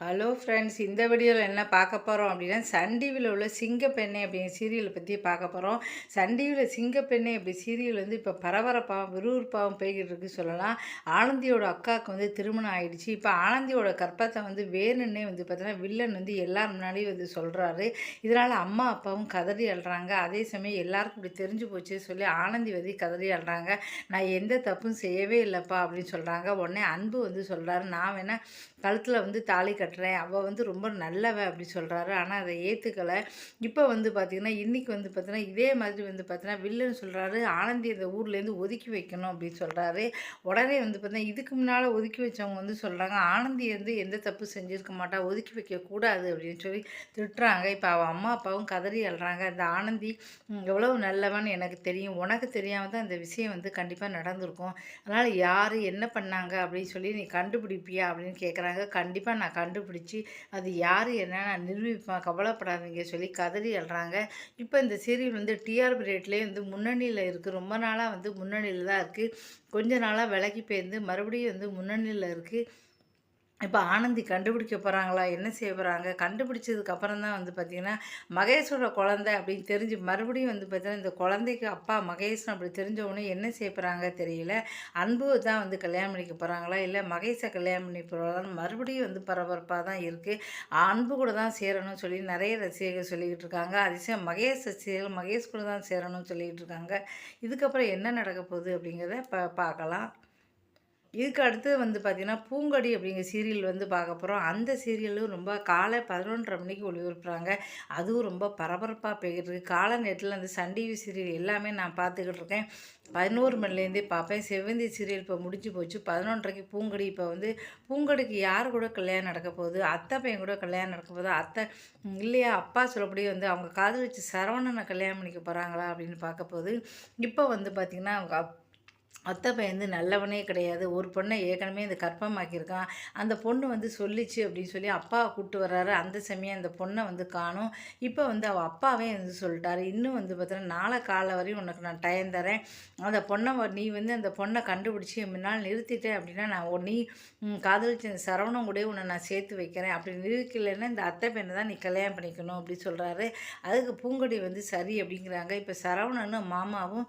Hello friends இந்த வீடியோவில் என்ன பார்க்க போகிறோம் அப்படின்னா சன் டிவியில் உள்ள சிங்கப்பெண்ணை அப்படிங்கிற சீரியலை பற்றி பார்க்க போகிறோம் சன் டிவியில் சிங்கப்பெண்ணை அப்படி சீரியல் வந்து இப்போ பரபரப்பாகவும் விறுவிறுப்பாகவும் போய்கிட்டு இருக்கு சொல்லலாம். ஆனந்தியோட அக்காவுக்கு வந்து திருமணம் ஆயிடுச்சு. இப்போ ஆனந்தியோட கற்பத்தை வந்து வேணுன்னே வந்து பார்த்தீங்கன்னா வில்லன் வந்து எல்லார் முன்னாடியும் வந்து சொல்கிறாரு இதனால் அம்மா அப்பாவும் கதறி அழுறாங்க. அதே சமயம் எல்லாருக்கும் இப்படி தெரிஞ்சு போச்சு சொல்லி ஆனந்தி வந்து கதறி அழுறாங்க. நான் எந்த தப்பும் செய்யவே இல்லைப்பா அப்படின்னு சொல்கிறாங்க உடனே அன்பு வந்து சொல்கிறாரு நான் வேணால் கழுத்தில் வந்து தாலி கட்டுறேன். அவள் வந்து ரொம்ப நல்லவ அப்படி சொல்கிறாரு ஆனால் அதை ஏற்றுக்கலை இப்போ வந்து பார்த்திங்கன்னா இன்றைக்கி வந்து பார்த்திங்கன்னா இதே மாதிரி வந்து பார்த்திங்கன்னா வில்லுன்னு சொல்கிறாரு ஆனந்தி இந்த ஊர்லேருந்து ஒதுக்கி வைக்கணும் அப்படின்னு சொல்கிறாரு உடனே வந்து பார்த்தீங்கன்னா இதுக்கு முன்னால் ஒதுக்கி வச்சவங்க வந்து சொல்கிறாங்க ஆனந்தி வந்து எந்த தப்பு செஞ்சுருக்க மாட்டா. ஒதுக்கி வைக்கக்கூடாது அப்படின்னு சொல்லி திட்டுறாங்க. இப்போ அவள் அம்மா அப்பாவும் கதறி அழுறாங்க. இந்த ஆனந்தி எவ்வளோ நல்லவன்னு எனக்கு தெரியும். உனக்கு தெரியாமல் தான் இந்த விஷயம் வந்து கண்டிப்பாக நடந்திருக்கும். அதனால் யார் என்ன பண்ணாங்க? அப்படின்னு சொல்லி நீ கண்டுபிடிப்பியா? அப்படின்னு கேட்குறாங்க கண்டிப்பாக நான் கண்டு கண்டுபிடிச்சி அது யார் என்ன நான் நிரூபிப்பேன் கவலைப்படாதீங்க சொல்லி கதறி அழுறாங்க. இப்போ இந்த சீரியல் வந்து டிஆர்பி ரேட்லேயே வந்து முன்னணியில் இருக்குது ரொம்ப நாளாக வந்து முன்னணியில் தான் இருக்குது கொஞ்ச நாளாக விலகி போயிருந்து மறுபடியும் வந்து முன்னணியில் இருக்குது இப்போ ஆனந்தி கண்டுபிடிக்க போகிறாங்களா என்ன செய்ய போகிறாங்க கண்டுபிடிச்சதுக்கு அப்புறம் தான் வந்து பார்த்திங்கன்னா மகேஷோட குழந்தை அப்படின்னு தெரிஞ்சு மறுபடியும் வந்து பார்த்திங்கன்னா இந்த குழந்தைக்கு அப்பா மகேஷன் அப்படி தெரிஞ்சவொடனே என்ன செய்ய போகிறாங்க தெரியல. அன்பு தான் வந்து கல்யாணம் பண்ணிக்க போகிறாங்களா இல்லை மகேஷை கல்யாணம் பண்ணி போகிறாங்கன்னு மறுபடியும் வந்து பரபரப்பாக தான் இருக்குது அன்பு கூட தான் சேரணும்னு சொல்லி நிறைய ரசிகர்கள் சொல்லிக்கிட்டு இருக்காங்க. அதிசயம் மகேஷ் ரசிகர்கள் மகேஷ் கூட தான் சேரணும்னு சொல்லிக்கிட்டு இருக்காங்க. இதுக்கப்புறம் என்ன நடக்க போகுது அப்படிங்கிறத ப பார்க்கலாம். இதுக்கு அடுத்து வந்து பார்த்திங்கன்னா பூங்கடி அப்படிங்கிற சீரியல் வந்து பார்க்க போகிறோம் அந்த சீரியலும் ரொம்ப காலை பதினொன்றரை மணிக்கு ஒளிபரப்புறாங்க. அதுவும் ரொம்ப பரபரப்பாக போய்கிட்டு இருக்குது காலை நேரத்தில் அந்த சன் டிவி சீரியல் எல்லாமே நான் பார்த்துக்கிட்டு இருக்கேன். பதினோரு மணிலேருந்தே பார்ப்பேன். செவ்வந்தி சீரியல் இப்போ முடிஞ்சு போச்சு. பதினொன்றரைக்கு பூங்கடி. இப்போ வந்து பூங்கடிக்கு யார் கூட கல்யாணம் நடக்க போகுது? அத்தை பையன் கூட கல்யாணம் நடக்க போகுது? அத்தை இல்லையா? அப்பா சொல்லப்படி வந்து அவங்க காதல் வச்சு சரவணனை கல்யாணம் பண்ணிக்க போகிறாங்களா அப்படின்னு பார்க்க போகுது. இப்போ வந்து பார்த்திங்கன்னா அவங்க அத்தை பையன் நல்லவனே கிடையாது. ஒரு பொண்ணை ஏற்கனவே இந்த கற்பமாக்கியிருக்கான் அந்த பொண்ணு வந்து சொல்லிச்சு அப்படின்னு சொல்லி அப்பாவை கூப்பிட்டு வர்றாரு. அந்த சமயம் அந்த பொண்ணை வந்து காணும். இப்போ வந்து அவள் அப்பாவே வந்து சொல்லிட்டாரு. இன்னும் வந்து பார்த்தீங்கன்னா நாளை காலை வரையும் உனக்கு நான் டைம் தரேன். அந்த பொண்ணை நீ வந்து அந்த பொண்ணை கண்டுபிடிச்சி முன்னால் நிறுத்திட்டேன் அப்படின்னா நான் நீ காதலிச்ச இந்த சரவணம் கூட உன்னை நான் சேர்த்து வைக்கிறேன். அப்படி நிறுக்கலைன்னா இந்த அத்தை பெண்ணை தான் நீ கல்யாணம் பண்ணிக்கணும் அப்படின்னு சொல்கிறாரு அதுக்கு பூங்கொடி வந்து சரி அப்படிங்கிறாங்க. இப்போ சரவணனும் மாமாவும்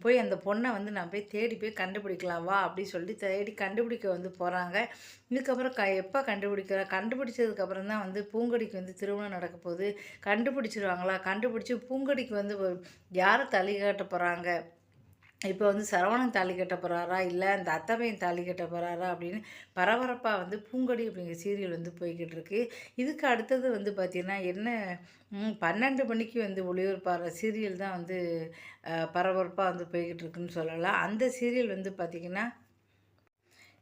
போய் அந்த பொண்ணை வந்து நான் போய் தேடி போய் கண்டுபிடிக்கலாம் வா அப்படி சொல்லி தேடி கண்டுபிடிக்க வந்து போகிறாங்க இதுக்கப்புறம் க எப்போ கண்டுபிடிக்கிற? கண்டுபிடிச்சதுக்கப்புறம் தான் வந்து பூங்கடிக்கு வந்து திருமணம் நடக்க போகுது. கண்டுபிடிச்சிருவாங்களா? கண்டுபிடிச்சி பூங்கடிக்கு வந்து யாரை தள்ளி காட்ட போகிறாங்க இப்போ வந்து சரவணன் தாலி கட்ட போகிறாரா இல்லை அந்த அத்தமையின் தாலி கட்ட போகிறாரா அப்படின்னு பரபரப்பாக வந்து பூங்கொடி அப்படிங்கிற சீரியல் வந்து போய்கிட்டு இருக்கு. இதுக்கு அடுத்தது வந்து பார்த்திங்கன்னா என்ன பன்னெண்டு மணிக்கு வந்து ஒளிபரப்பாகிற சீரியல் தான் வந்து பரபரப்பாக வந்து போய்கிட்டு இருக்குன்னு சொல்லலாம். அந்த சீரியல் வந்து பார்த்திங்கன்னா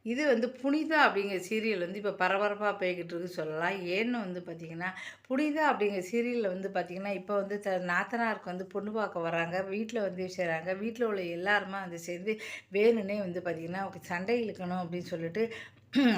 இது வந்து புனிதா அப்படிங்கிற சீரியல் வந்து இப்போ பரபரப்பாக போய்கிட்டு இருக்கு சொல்லலாம். ஏன்னு வந்து பார்த்திங்கன்னா புனிதா அப்படிங்கிற சீரியலில் வந்து பார்த்திங்கன்னா இப்போ வந்து த நாத்தனாருக்கு வந்து பொண்ணு பார்க்க வராங்க வீட்டில் வந்து செய்கிறாங்க வீட்டில் உள்ள எல்லாருமே வந்து சேர்ந்து வேணுன்னே வந்து பார்த்திங்கன்னா சண்டை இழுக்கணும் அப்படின்னு சொல்லிட்டு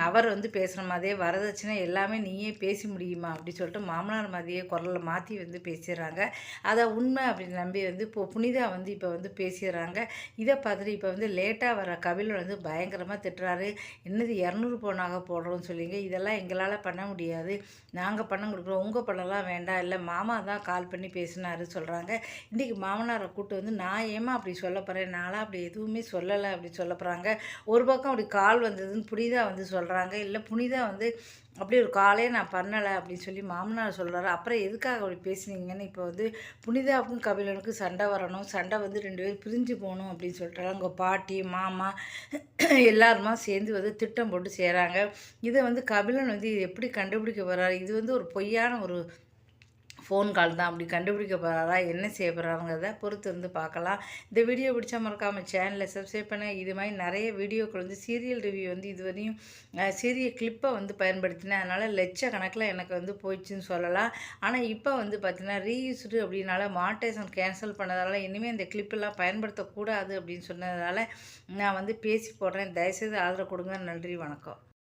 அவர் வந்து பேசுகிற மாதிரியே வரதட்சணை எல்லாமே நீயே பேசி முடியுமா அப்படி சொல்லிட்டு மாமனார் மாதிரியே குரலை மாற்றி வந்து பேசிடுறாங்க. அதை உண்மை அப்படின்னு நம்பி வந்து இப்போ புனிதா வந்து இப்போ வந்து பேசிடுறாங்க. இதை பார்த்துட்டு இப்போ வந்து லேட்டாக வர கபில் வந்து பயங்கரமாக திட்டுறாரு. என்னது இரநூறு பவுனாக போடுறோம்னு சொல்லிங்க இதெல்லாம் எங்களால் பண்ண முடியாது. நாங்கள் பண்ண கொடுக்குறோம். உங்கள் பண்ணலாம் வேண்டாம். இல்லை மாமா தான் கால் பண்ணி பேசினாரு சொல்கிறாங்க இன்றைக்கி மாமனாரை கூப்பிட்டு வந்து நான் ஏமா அப்படி சொல்ல போகிறேன் நாளாக அப்படி எதுவுமே சொல்லலை அப்படி சொல்ல போகிறாங்க ஒரு பக்கம் அப்படி கால் வந்ததுன்னு புனிதா வந்து சொல்கிறாங்க இல்லை புனிதா வந்து அப்படி ஒரு காலே நான் பண்ணலை அப்படின்னு சொல்லி மாமனார் சொல்கிறாரு அப்புறம் எதுக்காக அப்படி பேசுனீங்கன்னு இப்போ வந்து புனிதாவுக்கும் கபிலனுக்கும் சண்டை வரணும். சண்டை வந்து ரெண்டு பேரும் பிரிஞ்சு போகணும் அப்படின்னு சொல்கிறாங்க அவங்க பாட்டி மாமா எல்லாருமா சேர்ந்து வந்து திட்டம் போட்டு செய்கிறாங்க இதை வந்து கபிலன் வந்து எப்படி கண்டுபிடிக்க போகிறாரு இது வந்து ஒரு பொய்யான ஒரு ஃபோன் கால் தான். அப்படி கண்டுபிடிக்க போகிறாரா என்ன செய்ய போகிறாருங்கிறத பொறுத்து வந்து பார்க்கலாம். இந்த வீடியோ பிடிச்சா மறக்காமல் சேனலை சப்ஸ்கிரைப் பண்ண. இது மாதிரி நிறைய வீடியோக்கள் வந்து சீரியல் ரிவ்யூ வந்து இதுவரையும் சிறிய கிளிப்பை வந்து பயன்படுத்தினேன். அதனால் லட்ச கணக்கில் எனக்கு வந்து போயிடுச்சுன்னு சொல்லலாம். ஆனால் இப்போ வந்து பார்த்திங்கன்னா ரீயூஸ்டு அப்படின்னால மாட்டேஷன் கேன்சல் பண்ணதால் இனிமேல் இந்த கிளிப்பெல்லாம் பயன்படுத்தக்கூடாது அப்படின்னு சொன்னதால் நான் வந்து பேசி போடுறேன். தயவுசெய்து ஆதரவு கொடுங்க. நன்றி வணக்கம்.